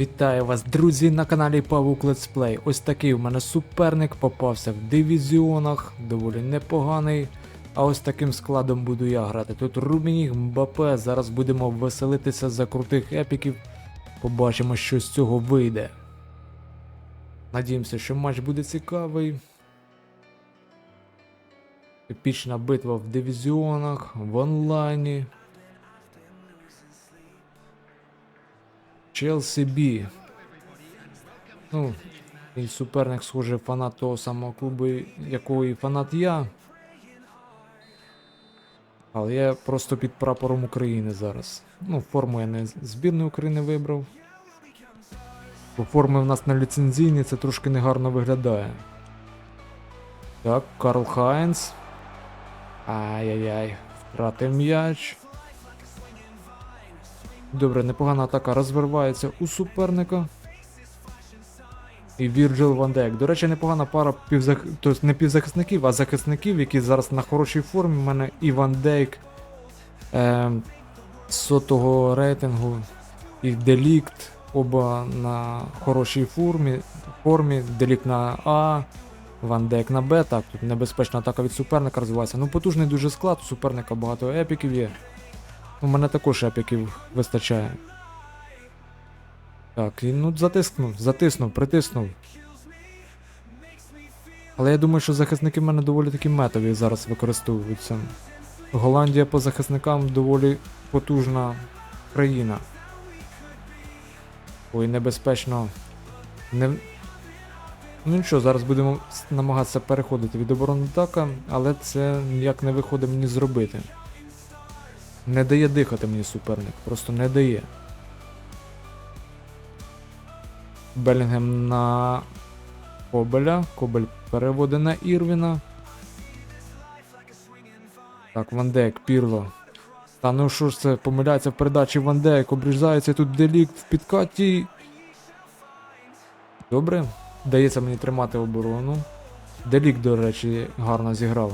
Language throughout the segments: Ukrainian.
Вітаю вас, друзі, на каналі Павук Летсплей. Ось такий у мене суперник попався в дивізіонах, доволі непоганий. А ось таким складом буду я грати. Тут Румініг, Мбапе, зараз будемо веселитися за крутих епіків. Побачимо, що з цього вийде. Надіємося, що матч буде цікавий. Епічна битва в дивізіонах, в онлайні. Челсі Бі. Ну, і суперник, схоже, фанат того самого клубу, якого і фанат я. Але я просто під прапором України зараз. Ну, форму я не збірної України вибрав. Бо форми в нас на ліцензійні, це трошки негарно виглядає. Так, Карл Хайнс. Ай-яй-яй, втратив м'яч. Добре, непогана атака розвивається у суперника. І Вірджил Ван Дейк. До речі, непогана пара півзах... тобто не півзахисників, а захисників, які зараз на хорошій формі. У мене і Ван Дейк е... сотого рейтингу, і Делікт. Оба на хорошій формі. формі. Делікт на А, Ван Дейк на Б. Так, тут небезпечна атака від суперника розвивається. Ну, потужний дуже склад, у суперника багато епіків є. У мене також епіків вистачає. Так, і ну затиснув, затиснув, притиснув. Але я думаю, що захисники в мене доволі такі метові зараз використовуються. Голландія по захисникам доволі потужна країна. Ой, небезпечно. Не... Ну нічого, зараз будемо намагатися переходити від оборони атака, але це ніяк не виходить мені зробити. Не дає дихати мені суперник, просто не дає. Белінгем на Кобеля. Кобель переводить на Ірвіна. Так, Ван Дейк, Пірло. Та ну що ж це, помиляється в передачі Ван Дейк, обрізається тут делікт в підкаті. Добре. Дається мені тримати оборону. Делік, до речі, гарно зіграв.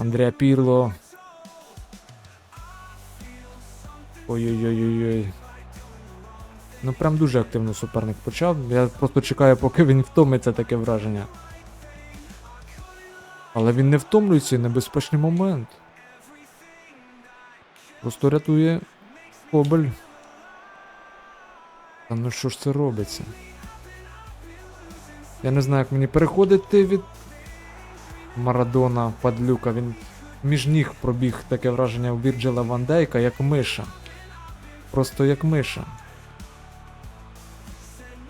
Андреа Пірло. Ой-ой-ой-ой. Ну прям дуже активно суперник почав. Я просто чекаю, поки він втомиться таке враження. Але він не втомлюється небезпечний момент. Просто рятує Кобель. Та ну що ж це робиться? Я не знаю, як мені переходити від Марадона падлюка. Він між ніг пробіг таке враження у Вірджила Ван Дейка, як миша. Просто як миша.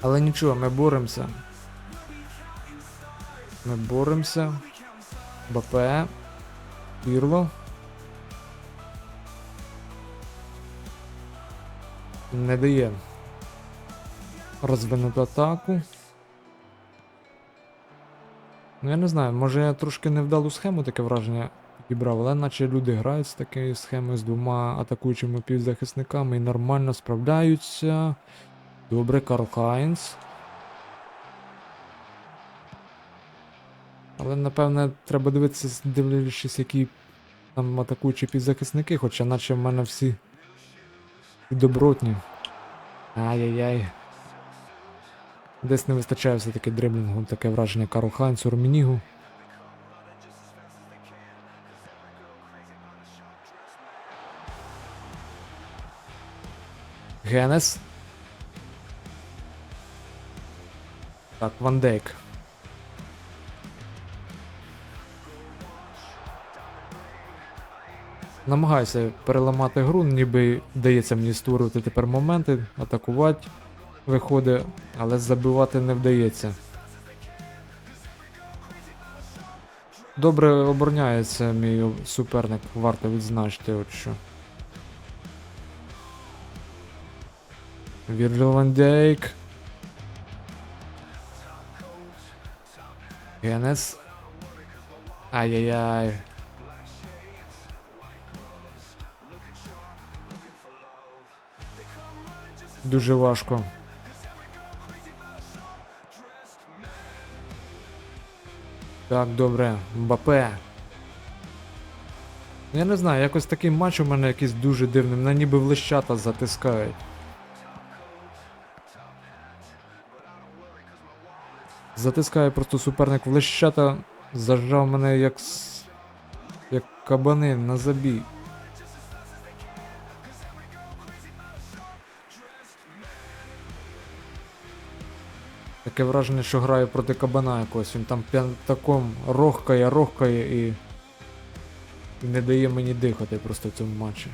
Але нічого, ми боремося. Ми боремося. БП. Пірло. Не дає. Розвинути атаку. Ну я не знаю, може я трошки невдалу схему таке враження підібрав, але наче люди грають з такою схемою з двома атакуючими півзахисниками і нормально справляються. Добре, Карл Хайнс. Але напевне треба дивитися, дивлячись, які там атакуючі півзахисники, хоча наче в мене всі добротні. Ай-яй-яй. Десь не вистачає все-таки дриблінгу, таке враження Карл Хайнцу, Ромінігу. Генес. Так, Ван Дейк. Намагаюся переламати гру, ніби вдається мені створювати тепер моменти, атакувати виходить, але забивати не вдається. Добре обороняється мій суперник, варто відзначити, от що. Вірджил Ван Дейк. Генес. Ай-яй-яй. Дуже важко. Так, добре. Мбапе. Я не знаю, якось такий матч у мене якийсь дуже дивний, мене ніби в затискають. Затискає просто суперник в зажав мене як. як кабани на забій. Таке враження, що граю проти кабана якогось. Він там п'ятаком рохкає, рохкає і. І не дає мені дихати просто в цьому матчі.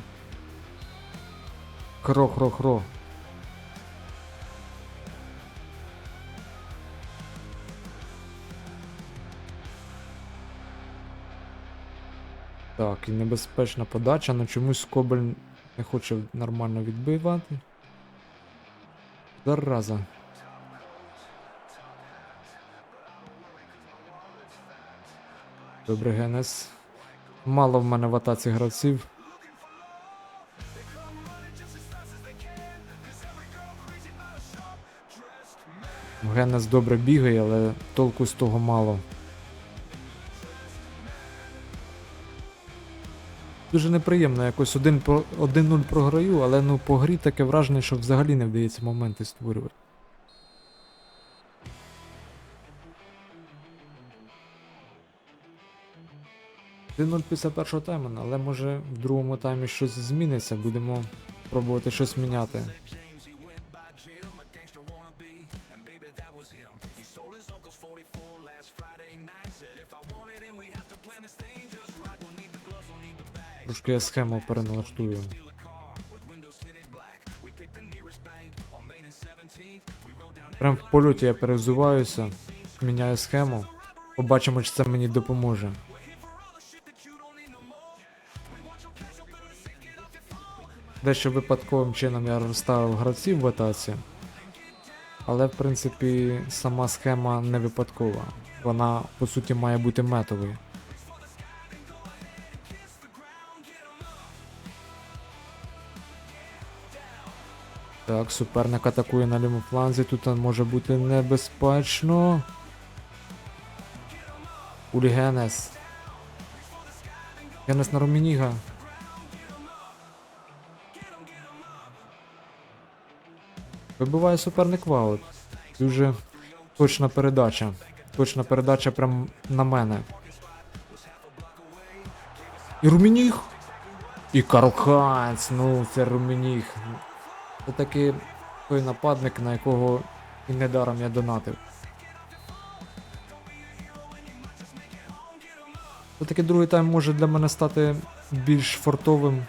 Хро, хро, хро. Так, і небезпечна подача, але чомусь Кобель не хоче нормально відбивати. Зараза. Добре, Генес. Мало в мене в атаці гравців. Генес добре бігає, але толку з того мало. Дуже неприємно, якось 1 про- 1-0 програю, але ну по грі таке враження, що взагалі не вдається моменти створювати. Один 0 після першого тайму, але може в другому таймі щось зміниться, будемо пробувати щось міняти. Трошки я схему переналаштую. Прям в польоті я перевзуваюся, міняю схему. Побачимо, чи це мені допоможе. Дещо випадковим чином я розставив гравців в атаці. Але в принципі сама схема не випадкова. Вона по суті має бути метовою. Так, суперник атакує на лівому фланзі, тут може бути небезпечно. Улі Генес. На Ромініга. Вибиває суперник в аут. Дуже точна передача. Точна передача прям на мене. І Румініг. І Карл Хайнц. Ну, це Румініг. Це таки той нападник, на якого і недаром я донатив. Це таки другий тайм може для мене стати більш фортовим.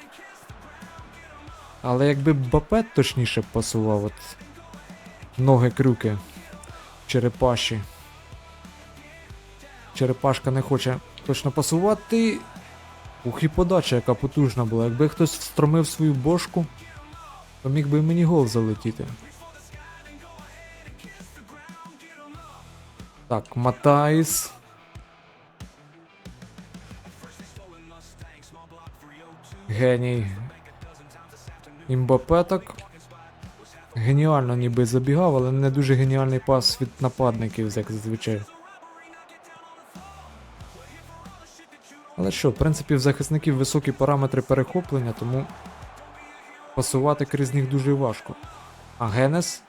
Але якби Бапет точніше пасував, от ноги крюки, черепаші. Черепашка не хоче точно пасувати. Ух і подача, яка потужна була. Якби хтось встромив свою бошку, то міг би і мені гол залетіти. Так, Матайс. Геній. Імбапе так. Геніально ніби забігав, але не дуже геніальний пас від нападників, як зазвичай. Але що, в принципі, в захисників високі параметри перехоплення, тому пасувати крізь них дуже важко. А Генес?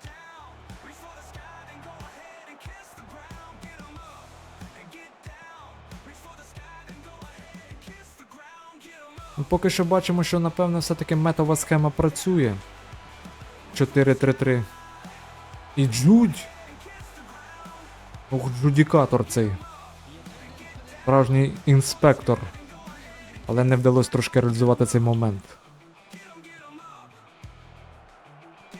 Поки що бачимо, що напевно все-таки метова схема працює. 4-3-3. І Джудь. Ох, джудікатор цей. Справжній інспектор. Але не вдалося трошки реалізувати цей момент.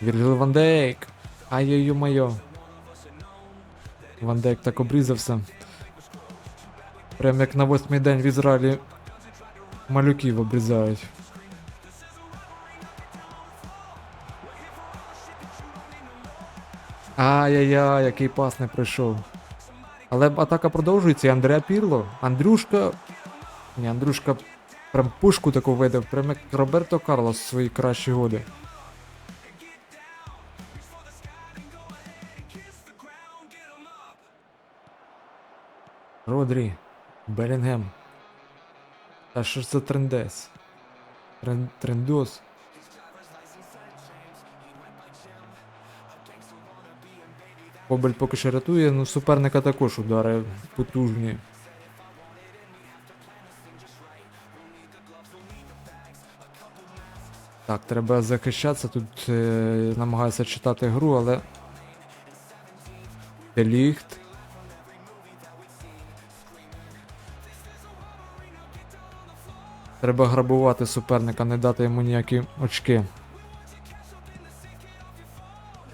Вірджил Ван Дейк. Ай-йо-йо-майо. Ван Дейк так обрізався. Прям як на восьмий день в Ізраїлі малюків обрізають. Ай-яй-яй, який пас не прийшов. Але атака продовжується, і Андреа Пірло. Андрюшка. Ні, Андрюшка прям пушку таку видав, прям як Роберто Карлос в свої кращі годи. Родрі. Белінгем. А що ж це трендець? Трен... Трендос. Кобель поки що рятує, ну суперника також удари потужні. Так, треба захищатися. Тут е, намагаюся читати гру, але. Деліхт. Треба грабувати суперника, не дати йому ніякі очки.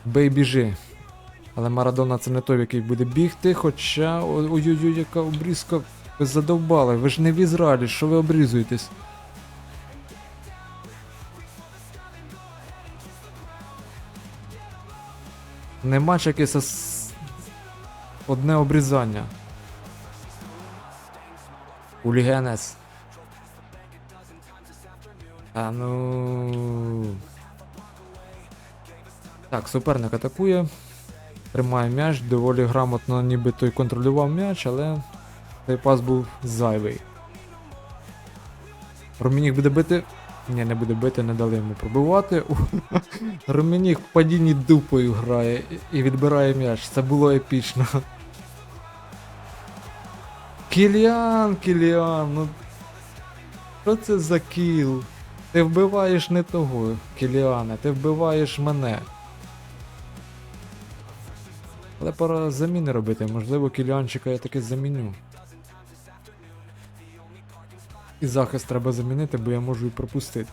Бей біжи. Але Марадона це не той, який буде бігти, хоча. Ой-ой-ой, яка обрізка. Ви задовбали, ви ж не в Ізраїлі, що ви обрізуєтесь? Не матч якийсь, а с- одне обрізання. Улігенес. А ну. Так, суперник атакує. Тримає м'яч, доволі грамотно ніби той контролював м'яч, але цей пас був зайвий. Ромінік буде бити. Ні, не буде бити, не дали йому пробивати. Ромінік в падінні дупою грає і- відбирає м'яч. Це було епічно. Кіліан, Кіліан, ну. Що це за кіл? Ти вбиваєш не того, Кіліане, ти вбиваєш мене. Але пора заміни робити, можливо, Кіліанчика я таки заміню. І захист треба замінити, бо я можу і пропустити.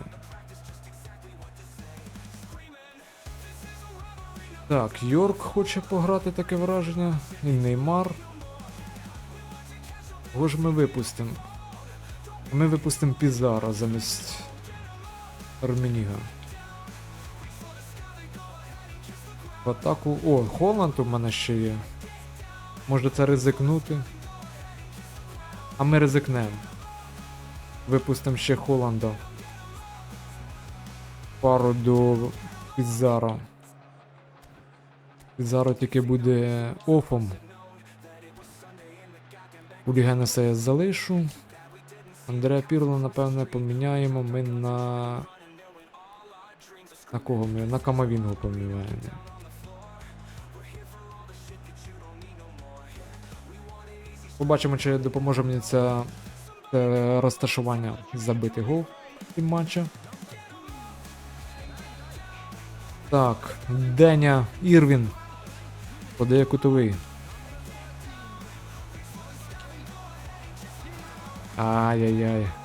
Так, Йорк хоче пограти таке враження. І Неймар. Кого ж ми випустимо? Ми випустимо Пізара замість Армініга. В атаку. О, Холланд у мене ще є. Може це ризикнути. А ми ризикнемо. Випустимо ще Холланда. Пару до Пізара. Пізаро тільки буде офом. Улігенеса я залишу. Андреа Пірло, напевне, поміняємо ми на. На кого ми? На Камавінгу поміняємо. Побачимо, чи допоможе мені це е, розташування забити гол цім матчі. Так, Деня Ірвін. Подає кутовий. Ай-яй-яй.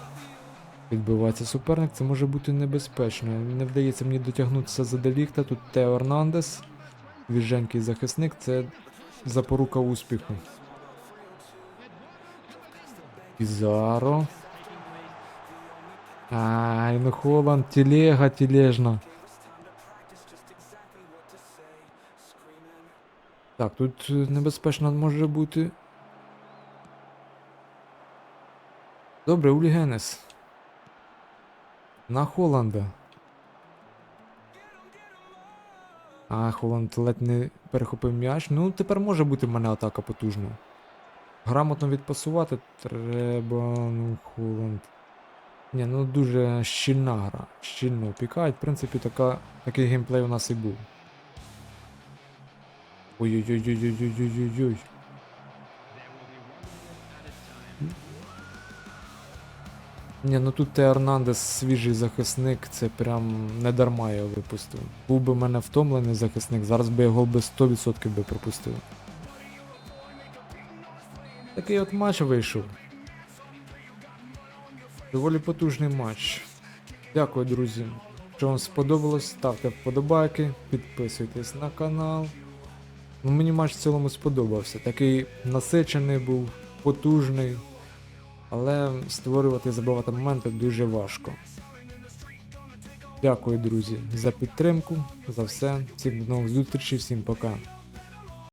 Відбивається суперник, це може бути небезпечно. Не вдається мені дотягнутися за Деліхта. Тут Тео Ернандес. Віженький захисник це запорука успіху. Пізаро. Ай, ну Холланд, телега, тележна. Так, тут е, небезпечно може бути. Добре, Улі Генес. На Холланда. А, Холланд ледь не перехопив м'яч. Ну, тепер може бути в мене атака потужна. Грамотно відпасувати треба. Ну, Холланд. Ні, ну дуже щільна гра. Щільно опікають. В принципі, така, такий геймплей у нас і був. Ой-ой-ой-ой-ой-ой-ой-ой. Ні, ну тут Ернандес свіжий захисник, це прям не дарма я його випустив. Був би в мене втомлений захисник, зараз би його би 100% би пропустив. Такий от матч вийшов. Доволі потужний матч. Дякую, друзі. Якщо вам сподобалось, ставте вподобайки, підписуйтесь на канал. Ну, мені матч в цілому сподобався. Такий насичений був, потужний. Але створювати і забивати моменти дуже важко. Дякую, друзі, за підтримку, за все. Всім до нових зустрічей, всім пока.